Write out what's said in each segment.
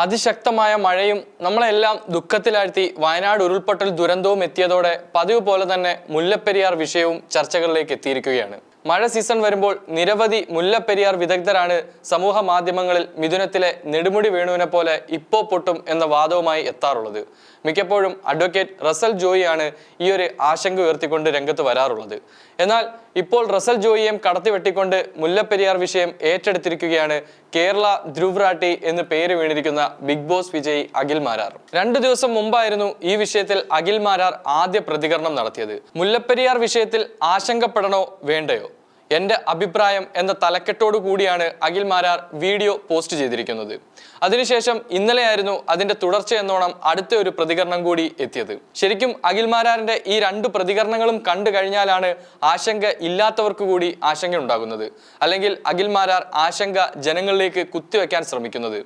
അതിശക്തമായ മഴയും നമ്മളെല്ലാം ദുഃഖത്തിലാഴ്ത്തി വയനാട് ഉരുൾപൊട്ടൽ ദുരന്തവും എത്തിയതോടെ പതിവ് പോലെ തന്നെ മുല്ലപ്പെരിയാർ വിഷയവും ചർച്ചകളിലേക്ക് എത്തിയിരിക്കുകയാണ്. മഴ സീസൺ വരുമ്പോൾ നിരവധി മുല്ലപ്പെരിയാർ വിദഗ്ധരാണ് സമൂഹ മാധ്യമങ്ങളിൽ മിഥുനത്തിലെ നെടുമുടി വേണുവിനെ പോലെ ഇപ്പോ പൊട്ടും എന്ന വാദവുമായി എത്താറുള്ളത്. മിക്കപ്പോഴും അഡ്വക്കേറ്റ് റസൽ ജോയിയാണ് ഈ ഒരു ആശങ്ക ഉയർത്തിക്കൊണ്ട് രംഗത്ത് വരാറുള്ളത്. എന്നാൽ ഇപ്പോൾ റസൽ ജോയിയും കടത്തിവെട്ടിക്കൊണ്ട് മുല്ലപ്പെരിയാർ വിഷയം ഏറ്റെടുത്തിരിക്കുകയാണ് കേരള ധ്രുവ്രാട്ടി എന്ന് പേര് വീണിരിക്കുന്ന ബിഗ് ബോസ് വിജയ് അഖിൽ മാരാർ. രണ്ടു ദിവസം മുമ്പായിരുന്നു ഈ വിഷയത്തിൽ അഖിൽ മാരാർ ആദ്യ പ്രതികരണം നടത്തിയത്. മുല്ലപ്പെരിയാർ വിഷയത്തിൽ ആശങ്കപ്പെടണോ വേണ്ടയോ? എന്റെ അഭിപ്രായം എന്ന തലക്കെട്ടോടു കൂടിയാണ് അഖിൽ മാരാർ വീഡിയോ പോസ്റ്റ് ചെയ്തിരിക്കുന്നത്. അതിനുശേഷം ഇന്നലെയായിരുന്നു അതിന്റെ തുടർച്ച എന്നോണം അടുത്ത ഒരു പ്രതികരണം കൂടി എത്തിയത്. ശരിക്കും അഖിൽ മാരാറിന്റെ ഈ രണ്ട് പ്രതികരണങ്ങളും കണ്ടു കഴിഞ്ഞാലാണ് ആശങ്ക ഇല്ലാത്തവർക്ക് കൂടി ആശങ്ക ഉണ്ടാകുന്നത്. അല്ലെങ്കിൽ അഖിൽ മാരാർ ആശങ്ക ജനങ്ങളിലേക്ക് കുത്തിവെക്കാൻ ശ്രമിക്കുന്നത്.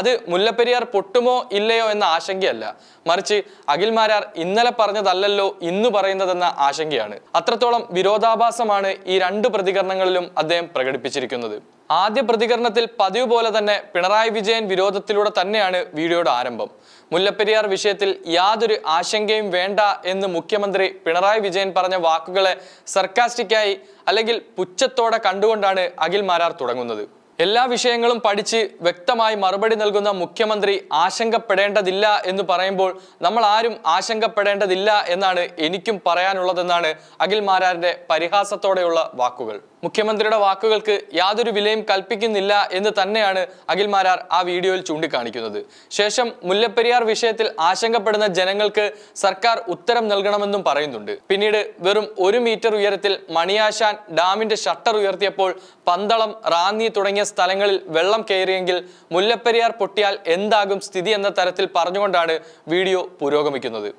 അത് മുല്ലപ്പെരിയാർ പൊട്ടുമോ ഇല്ലയോ എന്ന ആശങ്കയല്ല. മറിച്ച് അഖിൽ മാരാർ ഇന്നലെ പറഞ്ഞതല്ലല്ലോ ഇന്ന് പറയുന്നതെന്ന ആശങ്കയാണ്. അത്രത്തോളം വിരോധാഭാസമാണ് ഈ രണ്ട് പ്രതികരണങ്ങളിലും അദ്ദേഹം പ്രകടിപ്പിച്ചിരിക്കുന്നത്. ആദ്യ പ്രതികരണത്തിൽ പതിവ് പോലെ തന്നെ പിണറായി വിജയൻ വിരോധത്തിലൂടെ തന്നെയാണ് വീഡിയോയുടെ ആരംഭം. മുല്ലപ്പെരിയാർ വിഷയത്തിൽ യാതൊരു ആശങ്കയും വേണ്ട എന്ന് മുഖ്യമന്ത്രി പിണറായി വിജയൻ പറഞ്ഞ വാക്കുകളെ സർക്കാസ്റ്റിക്കായി അല്ലെങ്കിൽ പുച്ഛത്തോടെ കണ്ടുകൊണ്ടാണ് അഖിൽ മാരാർ തുടങ്ങുന്നത്. എല്ലാ വിഷയങ്ങളും പഠിച്ച് വ്യക്തമായി മറുപടി നൽകുന്ന മുഖ്യമന്ത്രി ആശങ്കപ്പെടേണ്ടതില്ല എന്ന് പറയുമ്പോൾ നമ്മൾ ആരും ആശങ്കപ്പെടേണ്ടതില്ല എന്നാണ് എനിക്കും പറയാനുള്ളതെന്നാണ് അഖിൽ മാരാറിന്റെ പരിഹാസത്തോടെയുള്ള വാക്കുകൾ. മുഖ്യമന്ത്രിയുടെ വാക്കുകൾക്ക് യാതൊരു വിലയും കൽപ്പിക്കുന്നില്ല എന്ന് തന്നെയാണ് അഖിൽ മാരാർ ആ വീഡിയോയിൽ ചൂണ്ടിക്കാണിക്കുന്നത്. ശേഷം മുല്ലപ്പെരിയാർ വിഷയത്തിൽ ആശങ്കപ്പെടുന്ന ജനങ്ങൾക്ക് സർക്കാർ ഉത്തരം നൽകണമെന്നും പറയുന്നുണ്ട്. പിന്നീട് വെറും ഒരു മീറ്റർ ഉയരത്തിൽ മണിയാശാൻ ഡാമിന്റെ ഷട്ടർ ഉയർത്തിയപ്പോൾ പന്തളം റാന്നി തുടങ്ങിയ സ്ഥലങ്ങളിൽ വെള്ളം കയറിയെങ്കിൽ മുല്ലപ്പെരിയാർ പൊട്ടിയാൽ എന്താകും സ്ഥിതി എന്ന തരത്തിൽ പറഞ്ഞുകൊണ്ടാണ് വീഡിയോ പുരോഗമിക്കുന്നത്.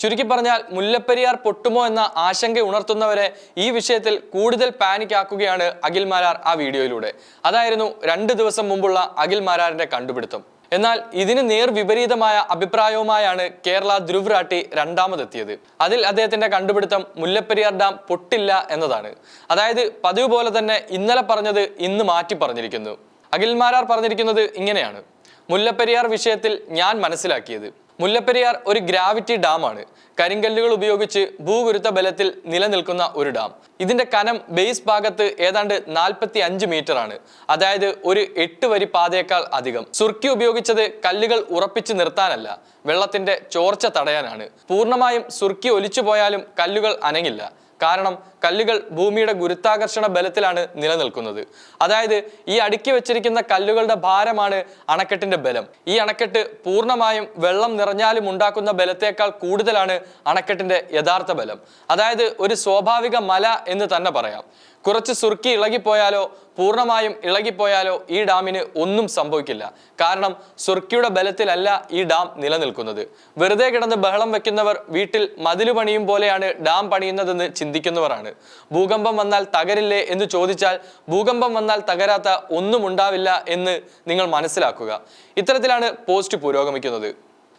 ചുരുക്കി പറഞ്ഞാൽ മുല്ലപ്പെരിയാർ പൊട്ടുമോ എന്ന ആശങ്ക ഉണർത്തുന്നവരെ ഈ വിഷയത്തിൽ കൂടുതൽ പാനിക് ആക്കുകയാണ് അഖിൽ മാരാർ ആ വീഡിയോയിലൂടെ. അതായിരുന്നു രണ്ട് ദിവസം മുമ്പുള്ള അഖിൽ മാരാറിന്റെ കണ്ടുപിടുത്തം. എന്നാൽ ഇതിന് നേർ വിപരീതമായ അഭിപ്രായവുമായാണ് കേരള ധ്രുവ്രാട്ടി രണ്ടാമതെത്തിയത്. അതിൽ അദ്ദേഹത്തിന്റെ കണ്ടുപിടുത്തം മുല്ലപ്പെരിയാർ ഡാം പൊട്ടില്ല എന്നതാണ്. അതായത് പതിവ് പോലെ തന്നെ ഇന്നലെ പറഞ്ഞത് ഇന്ന് മാറ്റി പറഞ്ഞിരിക്കുന്നു. അഖിൽമാരാർ പറഞ്ഞിരിക്കുന്നത് ഇങ്ങനെയാണ്. മുല്ലപ്പെരിയാർ വിഷയത്തിൽ ഞാൻ മനസ്സിലാക്കിയത്. മുല്ലപ്പെരിയാർ ഒരു ഗ്രാവിറ്റി ഡാമാണ്. കരിങ്കല്ലുകൾ ഉപയോഗിച്ച് ഭൂഗുരുത്ത ബലത്തിൽ നിലനിൽക്കുന്ന ഒരു ഡാം. ഇതിന്റെ കനം ബേസ് ഭാഗത്ത് ഏതാണ്ട് നാൽപ്പത്തി അഞ്ച് മീറ്റർ ആണ്. അതായത് ഒരു എട്ട് വരി പാതയേക്കാൾ അധികം. സുർക്കി ഉപയോഗിച്ചത് കല്ലുകൾ ഉറപ്പിച്ച് നിർത്താനല്ല വെള്ളത്തിന്റെ ചോർച്ച തടയാനാണ്. പൂർണമായും സുർക്കി ഒലിച്ചു പോയാലും കല്ലുകൾ അനങ്ങില്ല. കാരണം കല്ലുകൾ ഭൂമിയുടെ ഗുരുത്വാകർഷണ ബലത്തിലാണ് നിലനിൽക്കുന്നത്. അതായത് ഈ അടുക്കി വെച്ചിരിക്കുന്ന കല്ലുകളുടെ ഭാരമാണ് അണക്കെട്ടിന്റെ ബലം. ഈ അണക്കെട്ട് പൂർണമായും വെള്ളം നിറഞ്ഞാലും ഉണ്ടാക്കുന്ന ബലത്തേക്കാൾ കൂടുതലാണ് അണക്കെട്ടിന്റെ യഥാർത്ഥ ബലം. അതായത് ഒരു സ്വാഭാവിക മല എന്ന് തന്നെ പറയാം. കുറച്ച് സുർക്കി ഇളകിപ്പോയാലോ പൂർണമായും ഇളകിപ്പോയാലോ ഈ ഡാമിന് ഒന്നും സംഭവിക്കില്ല. കാരണം സുർക്കിയുടെ ബലത്തിലല്ല ഈ ഡാം നിലനിൽക്കുന്നത്. വെറുതെ കിടന്ന് ബഹളം വെക്കുന്നവർ വീട്ടിൽ മതിലു പണിയും പോലെയാണ് ഡാം പണിയുന്നതെന്ന് ചിന്തിക്കുന്നവരാണ്. ഭൂകമ്പം വന്നാൽ തകരില്ലേ എന്ന് ചോദിച്ചാൽ ഭൂകമ്പം വന്നാൽ തകരാത്ത ഒന്നും ഉണ്ടാവില്ല എന്ന് നിങ്ങൾ മനസ്സിലാക്കുക. ഇത്തരത്തിലാണ് പോസ്റ്റ് പുരോഗമിക്കുന്നത്.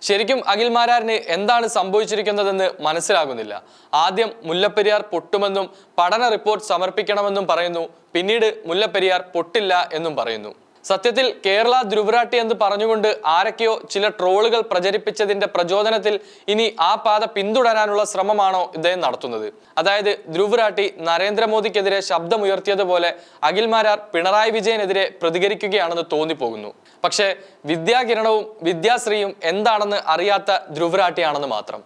ശരിക്കും അഖിൽ മാരാറിന് എന്താണ് സംഭവിച്ചിരിക്കുന്നതെന്ന് മനസ്സിലാകുന്നില്ല. ആദ്യം മുല്ലപ്പെരിയാർ പൊട്ടുമെന്നും പഠന റിപ്പോർട്ട് സമർപ്പിക്കണമെന്നും പറയുന്നു. പിന്നീട് മുല്ലപ്പെരിയാർ പൊട്ടില്ല എന്നും പറയുന്നു. സത്യത്തിൽ കേരള ധ്രുവരാട്ടി എന്ന് പറഞ്ഞുകൊണ്ട് ആരൊക്കെയോ ചില ട്രോളുകൾ പ്രചരിപ്പിച്ചതിന്റെ പ്രചോദനത്തിൽ ഇനി ആ പാത പിന്തുടരാനുള്ള ശ്രമമാണോ ഇദ്ദേഹം നടത്തുന്നത്? അതായത് ധ്രുവരാട്ടി നരേന്ദ്രമോദിക്കെതിരെ ശബ്ദമുയർത്തിയതുപോലെ അഖിൽമാരാർ പിണറായി വിജയനെതിരെ പ്രതികരിക്കുകയാണെന്ന് തോന്നിപ്പോകുന്നു. പക്ഷേ വിദ്യാകിരണവും വിദ്യാശ്രീയും എന്താണെന്ന് അറിയാത്ത ധ്രുവരാട്ടിയാണെന്ന് മാത്രം.